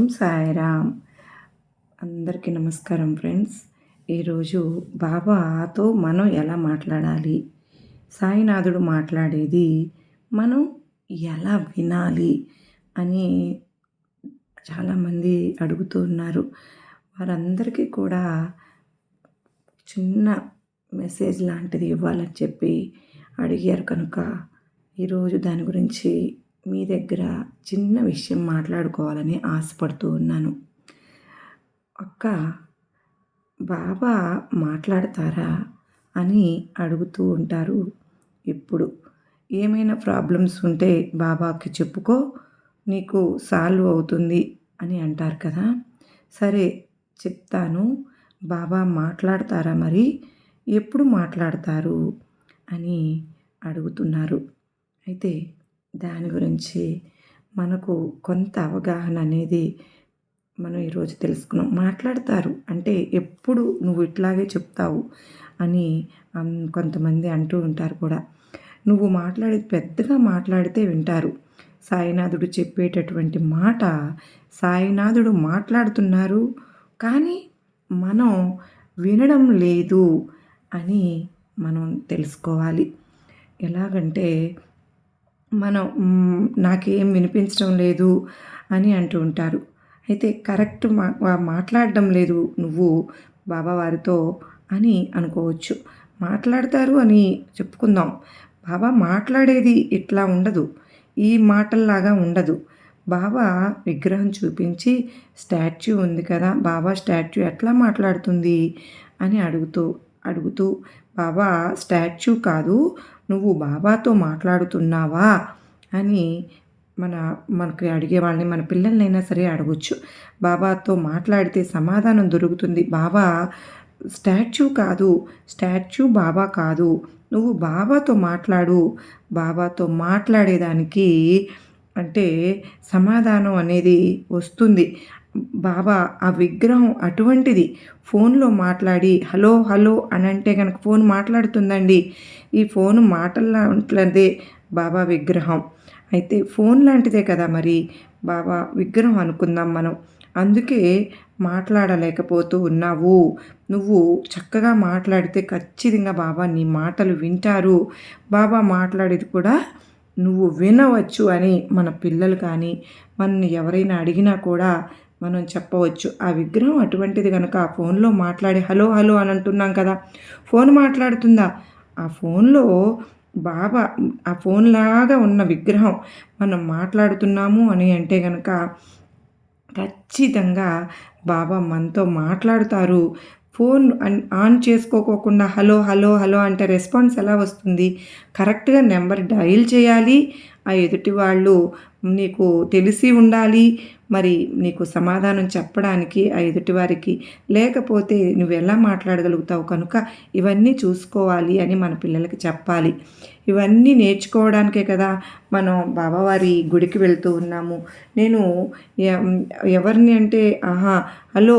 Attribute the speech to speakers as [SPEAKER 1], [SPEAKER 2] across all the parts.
[SPEAKER 1] ఓం సాయిరామ్. అందరికీ నమస్కారం ఫ్రెండ్స్. ఈరోజు బాబాతో మనం ఎలా మాట్లాడాలి? సాయినాథుడు మాట్లాడేది మనం ఎలా వినాలి అని చాలామంది అడుగుతూ ఉన్నారు. వారందరికీ కూడా చిన్న మెసేజ్ లాంటిది ఇవ్వాలని చెప్పి అడిగారు కనుక ఈరోజు దాని గురించి మీ దగ్గర చిన్న విషయం మాట్లాడుకోవాలని ఆశపడుతూ ఉన్నాను. అక్క బాబా మాట్లాడతారా అని అడుగుతూ ఉంటారు. ఇప్పుడు ఏమైనా ప్రాబ్లమ్స్ ఉంటే బాబాకి చెప్పుకో నీకు సాల్వ్ అవుతుంది అని అంటారు కదా. సరే చెప్తాను. బాబా మాట్లాడతారా మరి? ఎప్పుడు మాట్లాడతారు? అని అడుగుతున్నారు. అయితే దాని గురించి మనకు కొంత అవగాహన అనేది మనం ఈరోజు తెలుసుకున్నాం. మాట్లాడతారు. అంటే ఎప్పుడు నువ్వు ఇట్లాగే చెప్తావు అని కొంతమంది అంటూ ఉంటారు కూడా. నువ్వు మాట్లాడే పెద్దగా మాట్లాడితే వింటారు. సాయినాథుడు చెప్పేటటువంటి మాట సాయినాథుడు మాట్లాడుతున్నారు కానీ మనం వినడం లేదు అని మనం తెలుసుకోవాలి. ఎలాగంటే మనం నాకేం వినిపించడం లేదు అని అంటూ ఉంటారు. అయితే కరెక్ట్ మా మాట్లాడడం లేదు నువ్వు బాబావారితో అని అనుకోవచ్చు. మాట్లాడతారు అని చెప్పుకుందాం. బాబా మాట్లాడేది ఇట్లా ఉండదు. ఈ మాటల్లాగా ఉండదు. బాబా విగ్రహం చూపించి స్టాచ్యూ ఉంది కదా బాబా స్టాచ్యూ ఎట్లా మాట్లాడుతుంది అని అడుగుతూ అడుగుతూ బాబా స్టాచ్యూ కాదు నువ్వు బాబాతో మాట్లాడుతున్నావా అని మన మనకి అడిగే వాళ్ళని మన పిల్లల్నైనా సరే అడగొచ్చు. బాబాతో మాట్లాడితే సమాధానం దొరుకుతుంది. బాబా స్టాచ్యూ కాదు స్టాచ్యూ బాబా కాదు. నువ్వు బాబాతో మాట్లాడు. బాబాతో మాట్లాడేదానికి అంటే సమాధానం అనేది వస్తుంది. బాబా ఆ విగ్రహం అటువంటిది. ఫోన్లో మాట్లాడి హలో హలో అని అంటే కనుక ఫోన్ మాట్లాడుతుందండి. ఈ ఫోన్ మాటలాంటిదే బాబా విగ్రహం. అయితే ఫోన్ లాంటిదే కదా మరి? బాబా విగ్రహం అనుకుందాం మనం. అందుకే మాట్లాడలేకపోతూ ఉన్నావు. నువ్వు చక్కగా మాట్లాడితే ఖచ్చితంగా బాబా నీ మాటలు వింటారు. బాబా మాట్లాడేది కూడా నువ్వు వినవచ్చు అని మన పిల్లలు కానీ మన ఎవరైనా అడిగినా కూడా మనం చెప్పవచ్చు. ఆ విగ్రహం అటువంటిది కనుక ఆ ఫోన్లో మాట్లాడి హలో హలో అని అంటున్నాం కదా. ఫోన్ మాట్లాడుతుందా? ఆ ఫోన్లో బాబా ఆ ఫోన్ లాగా ఉన్న విగ్రహం మనం మాట్లాడుతున్నాము అని అంటే కనుక ఖచ్చితంగా బాబా మనతో మాట్లాడుతారు. ఫోన్ ఆన్ చేసుకోకోకుండా హలో హలో హలో అంటే రెస్పాన్స్ ఎలా వస్తుంది? కరెక్ట్గా నెంబర్ డయల్ చేయాలి. ఆ ఎదుటి వాళ్ళు నీకు తెలిసి ఉండాలి మరి నీకు సమాధానం చెప్పడానికి ఆ ఎదుటివారికి లేకపోతే నువ్వు ఎలా మాట్లాడగలుగుతావు కనుక ఇవన్నీ చూసుకోవాలి అని మన పిల్లలకి చెప్పాలి. ఇవన్నీ నేర్చుకోవడానికే కదా మనం బాబావారి గుడికి వెళ్తూ ఉన్నాము. నేను ఎవరిని అంటే ఆహా hello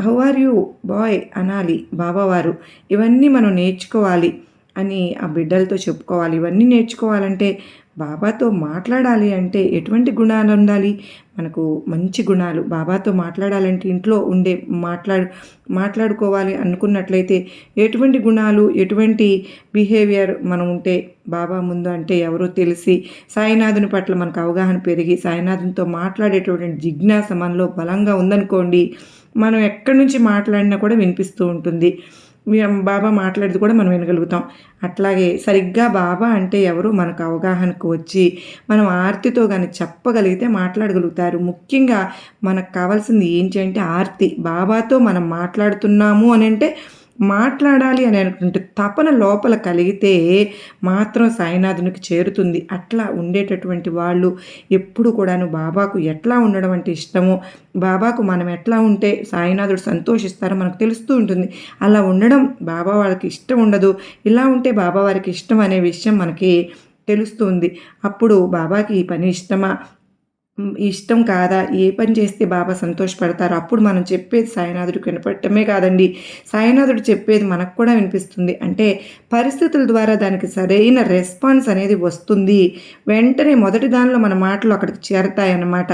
[SPEAKER 1] how are you boy అనాలి బాబావారు. ఇవన్నీ మనం నేర్చుకోవాలి. అని ఆ బిడ్డలతో చెప్పుకోవాలి. ఇవన్నీ నేర్చుకోవాలంటే బాబాతో మాట్లాడాలి అంటే ఎటువంటి గుణాలు ఉండాలి? మనకు మంచి గుణాలు. బాబాతో మాట్లాడాలంటే ఇంట్లో ఉండే మాట్లాడు మాట్లాడుకోవాలి అనుకున్నట్లయితే ఎటువంటి గుణాలు ఎటువంటి బిహేవియర్ మనం ఉంటే బాబా ముందు అంటే ఎవరో తెలిసి సాయినాథుని పట్ల మనకు అవగాహన పెరిగి సాయినాథునితో మాట్లాడేటువంటి జిజ్ఞాస మనలో బలంగా ఉందనుకోండి మనం ఎక్కడి నుంచి మాట్లాడినా కూడా వినిపిస్తూ ఉంటుంది. బాబా మాట్లాడేది కూడా మనం వినగలుగుతాం. అట్లాగే సరిగ్గా బాబా అంటే ఎవరు? మనకు అవగాహనకు వచ్చి మనం ఆర్తితో కానీ చెప్పగలిగితే మాట్లాడగలుగుతారు. ముఖ్యంగా మనకు కావాల్సింది ఏంటి అంటే ఆర్తి. బాబాతో మనం మాట్లాడుతున్నాము అని అంటే మాట్లాడాలి అని అనుకుంటే తపన లోపల కలిగితే మాత్రం సాయినాథునికి చేరుతుంది. అట్లా ఉండేటటువంటి వాళ్ళు ఎప్పుడు కూడాను బాబాకు ఎట్లా ఉండడం అంటే ఇష్టమో బాబాకు మనం ఎట్లా ఉంటే సాయినాథుడు సంతోషిస్తారో మనకు తెలుస్తూ ఉంటుంది. అలా ఉండడం బాబా వాళ్ళకి ఇష్టం ఉండదు. ఇలా ఉంటే బాబా వారికి ఇష్టం అనే విషయం మనకి తెలుస్తుంది అప్పుడు బాబాకి ఈ పని ఇష్టమా? ఇష్టం కాదా? ఏ పని చేస్తే బాబా సంతోషపడతారో అప్పుడు మనం చెప్పేది సాయినాథుడికి వినపడటమే కాదండి. సాయినాథుడు చెప్పేది మనకు కూడా వినిపిస్తుంది. అంటే పరిస్థితుల ద్వారా దానికి సరైన రెస్పాన్స్ అనేది వస్తుంది. వెంటనే మొదటి దానిలో మన మాటలు అక్కడికి చేరతాయన్నమాట.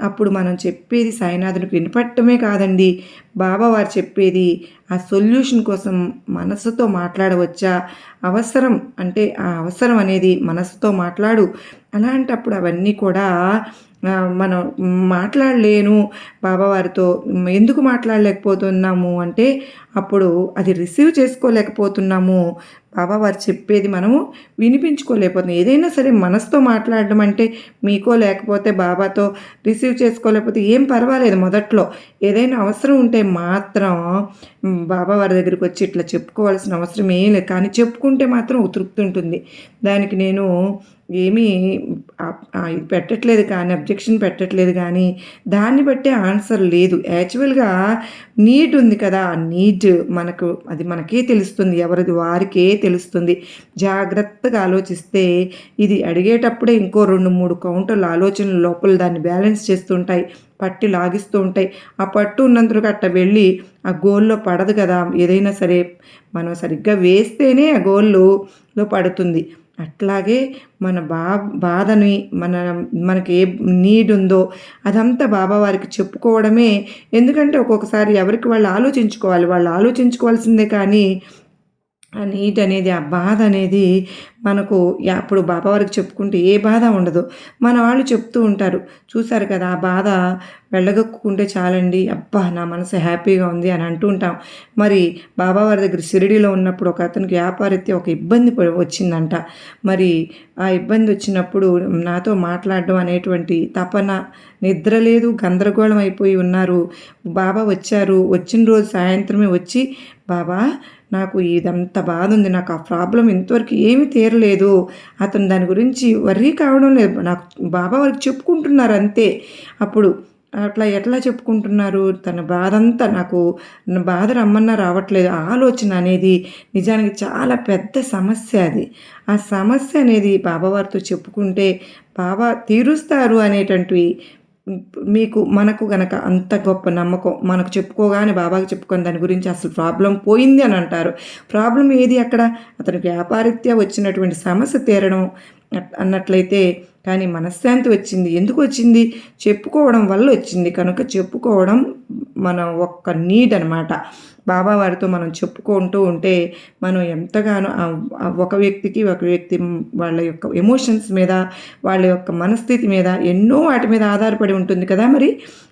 [SPEAKER 1] అప్పుడు మనం చెప్పేది సాయినాథునికి వినపడటమే కాదండి. బాబా వారు చెప్పేది ఆ సొల్యూషన్ కోసం మనసుతో మాట్లాడవచ్చా? అవసరం అంటే ఆ అవసరం అనేది మనసుతో మాట్లాడు. అలాంటప్పుడు అవన్నీ కూడా మనం మాట్లాడలేను. బాబావారితో ఎందుకు మాట్లాడలేకపోతున్నాము అంటే అప్పుడు అది రిసీవ్ చేసుకోలేకపోతున్నాము. బాబా వారు చెప్పేది మనము వినిపించుకోలేకపోతున్నాం. ఏదైనా సరే మనసుతో మాట్లాడడం అంటే మీకో లేకపోతే బాబాతో రిసీవ్ చేసుకోలేకపోతే ఏం పర్వాలేదు మొదట్లో. ఏదైనా అవసరం ఉంటే మాత్రం బాబా వారి దగ్గరికి వచ్చి ఇట్లా చెప్పుకోవాల్సిన అవసరం ఏం లేదు. కానీ చెప్పుకుంటే మాత్రం తృప్తి ఉంటుంది. దానికి నేను ఏమీ ఇది పెట్టట్లేదు కానీ అబ్జెక్షన్ పెట్టట్లేదు కానీ దాన్ని బట్టే ఆన్సర్ లేదు. యాక్చువల్గా నీట్ ఉంది కదా ఆ నీట్ మనకు అది మనకే తెలుస్తుంది ఎవరిది వారికే తెలుస్తుంది. జాగ్రత్తగా ఆలోచిస్తే ఇది అడిగేటప్పుడే ఇంకో రెండు మూడు కౌంటర్లు ఆలోచనలు లోపల దాన్ని బ్యాలెన్స్ చేస్తుంటాయి పట్టి లాగిస్తూ ఉంటాయి. ఆ పట్టు ఉన్నందుకు అట్ట వెళ్ళి ఆ గోల్లో పడదు కదా ఏదైనా సరే మనం సరిగ్గా వేస్తేనే ఆ గోల్లో పడుతుంది. అట్లాగే మన బా బాధని మన మనకి ఏ నీడ్ ఉందో అదంతా బాబా వారికి చెప్పుకోవడమే. ఎందుకంటే ఒక్కొక్కసారి ఎవరికి వాళ్ళు ఆలోచించుకోవాలి వాళ్ళు ఆలోచించుకోవాల్సిందే కానీ ఆ నీట్ అనేది ఆ బాధ అనేది మనకు అప్పుడు బాబా వారికి చెప్పుకుంటే ఏ బాధ ఉండదు. మన వాళ్ళు చెప్తూ ఉంటారు. చూసారు కదా ఆ బాధ వెళ్ళగక్కుంటే చాలండి. అబ్బా నా మనసు హ్యాపీగా ఉంది అని అంటూ ఉంటాం. మరి బాబా వారి దగ్గర షిరిడీలో ఉన్నప్పుడు ఒక అతనికి వ్యాపారిత్య ఒక ఇబ్బంది వచ్చిందంట. మరి ఆ ఇబ్బంది వచ్చినప్పుడు నాతో మాట్లాడడం అనేటువంటి తపన నిద్ర లేదు గందరగోళం అయిపోయి ఉన్నారు. బాబా వచ్చారు. వచ్చిన రోజు సాయంత్రమే వచ్చి బాబా నాకు ఇదంత బాధ ఉంది నాకు ఆ ప్రాబ్లం ఇంతవరకు ఏమీ తీరలేదు. అతను దాని గురించి వర్రీ కావడం లేదు. నాకు బాబా వారికి చెప్పుకుంటున్నారు అంతే. అప్పుడు అట్లా ఎట్లా చెప్పుకుంటున్నారు? తన బాధ అంతా నాకు బాధ రమ్మన్నా రావట్లేదు. ఆలోచన అనేది నిజానికి చాలా పెద్ద సమస్య అది. ఆ సమస్య అనేది బాబావారితో చెప్పుకుంటే బాబా తీరుస్తారు అనేటువంటి మీకు మనకు గనక అంత గొప్ప నమ్మకం మనకు చెప్పుకోగానే బాబాకి చెప్పుకొని దాని గురించి అసలు ప్రాబ్లం పోయింది అని అంటారు. ప్రాబ్లం ఏది అక్కడ? అతనికి వ్యాపారిత్యా వచ్చినటువంటి సమస్య తీరడం అన్నట్లయితే కానీ మనశ్శాంతి వచ్చింది. ఎందుకు వచ్చింది? చెప్పుకోవడం వల్ల వచ్చింది. కనుక చెప్పుకోవడం మన ఒక్క నీడ్ అనమాట బాబా వారితో మనం చెప్పుకుంటూ ఉంటే మనం ఎంతగానో ఒక వ్యక్తికి ఒక వ్యక్తి వాళ్ళ యొక్క ఎమోషన్స్ మీద వాళ్ళ యొక్క మనస్థితి మీద ఎన్నో వాటి మీద ఆధారపడి ఉంటుంది కదా మరి.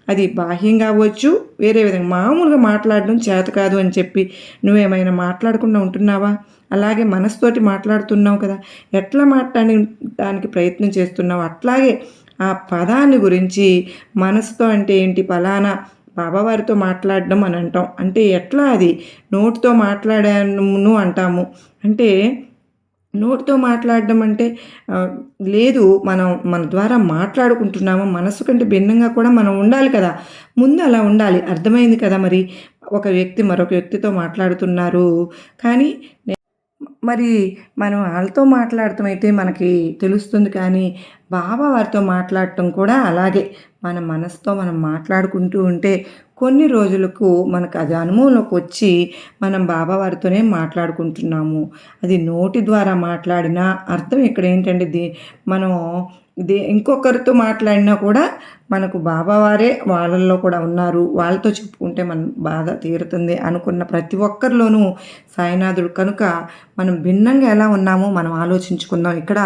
[SPEAKER 1] అది బాహ్యంగా అవ్వచ్చు వేరే విధంగా మామూలుగా మాట్లాడడం చేత కాదు అని చెప్పి నువ్వేమైనా మాట్లాడకుండా ఉంటున్నావా? అలాగే మనసుతోటి మాట్లాడుతున్నావు కదా. ఎట్లా మాట్లాడడానికి ప్రయత్నం చేస్తున్నావు? అట్లాగే ఆ పదాన్ని గురించి మనసుతో అంటే ఏంటి? ఫలానా బాబావారితో మాట్లాడడం అని అంటాం. అంటే ఎట్లా అది? నోటితో మాట్లాడాను అంటాము. అంటే నోటితో మాట్లాడడం అంటే లేదు మనం మన ద్వారా మాట్లాడుకుంటున్నాము. మనసు కంటే భిన్నంగా కూడా మనం ఉండాలి కదా. ముందు అలా ఉండాలి. అర్థమైంది కదా మరి? ఒక వ్యక్తి మరొక వ్యక్తితో మాట్లాడుతున్నారు. కానీ మరి మనం వాళ్ళతో మాట్లాడటం అయితే మనకి తెలుస్తుంది కానీ బాబా వారితో మాట్లాడటం కూడా అలాగే మన మనసుతో మనం మాట్లాడుకుంటూ ఉంటే కొన్ని రోజులకు మనకు అది అనుభవంలోకి వచ్చి మనం బాబా వారితోనే మాట్లాడుకుంటున్నాము. అది నోటి ద్వారా మాట్లాడిన అర్థం ఇక్కడ ఏంటంటే ది మనం ఇది ఇంకొకరితో మాట్లాడినా కూడా మనకు బాబావారే వాళ్ళల్లో కూడా ఉన్నారు. వాళ్ళతో చెప్పుకుంటే మన బాధ తీరుతుంది అనుకున్న ప్రతి ఒక్కరిలోనూ సాయినాథుడు. కనుక మనం భిన్నంగా ఎలా ఉన్నామో మనం ఆలోచించుకుందాం. ఇక్కడ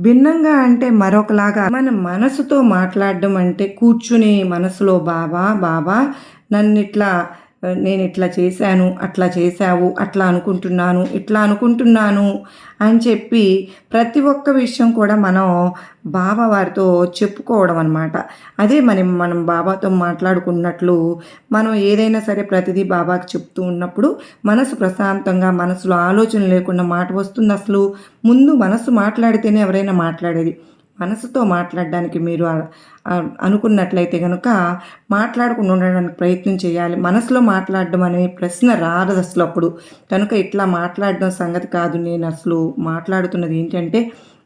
[SPEAKER 1] భిన్నంగా అంటే మరొకలాగా మన మనసుతో మాట్లాడడం అంటే కూర్చుని మనసులో బాబా బాబా నన్ను ఇట్లా నేను ఇట్లా చేశాను అట్లా చేశావు అట్లా అనుకుంటున్నాను ఇట్లా అనుకుంటున్నాను అని చెప్పి ప్రతి ఒక్క విషయం కూడా మనం బాబా వారితో చెప్పుకోవడం అనమాట అదే మనం మనం బాబాతో మాట్లాడుకున్నట్లు మనం ఏదైనా సరే ప్రతిదీ బాబాకి చెప్తూ ఉన్నప్పుడు మనసు ప్రశాంతంగా మనసులో ఆలోచన లేకుండా మాట వస్తుంది అసలు. ముందు మనసు మాట్లాడితేనే ఎవరైనా మాట్లాడేది. మనసుతో మాట్లాడడానికి మీరు అనుకున్నట్లయితే కనుక మాట్లాడకుండా ఉండడానికి ప్రయత్నం చేయాలి. మనసులో మాట్లాడడం అనే ప్రశ్న రాదు అసలు అప్పుడు. కనుక ఇట్లా మాట్లాడడం సంగతి కాదు. నేను అసలు మాట్లాడుతున్నది ఏంటంటే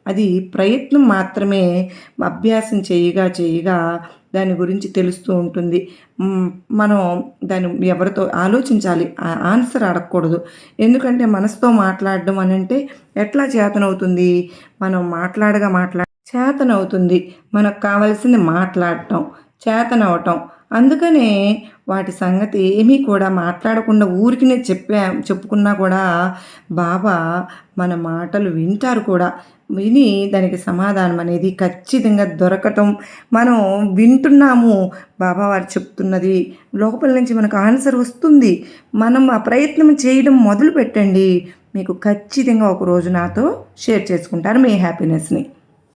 [SPEAKER 1] అది ప్రయత్నం మాత్రమే అభ్యాసం చేయగా చేయగా దాని గురించి తెలుస్తూ ఉంటుంది. మనం దాన్ని ఎవరితో ఆలోచించాలి. ఆ ఆన్సర్ అడగకూడదు. ఎందుకంటే మనసుతో మాట్లాడడం అని అంటే ఎట్లా చేతనవుతుంది? మనం మాట్లాడగా మాట్లాడ చేతనవుతుంది. మనకు కావాల్సింది మాట్లాడటం చేతనవటం. అందుకనే వాటి సంగతి ఏమీ కూడా మాట్లాడకుండా ఊరికినే చెప్పా చెప్పుకున్నా కూడా బాబా మన మాటలు వింటారు కూడా. విని దానికి సమాధానం అనేది ఖచ్చితంగా దొరకటం. మనం వింటున్నాము బాబా వారు చెప్తున్నది. లోపల నుంచి మనకు ఆన్సర్ వస్తుంది. మనం ఆ ప్రయత్నం చేయడం మొదలు పెట్టండి మీకు ఖచ్చితంగా ఒక రోజు నాతో షేర్ చేసుకుంటారు మీ హ్యాపీనెస్ని.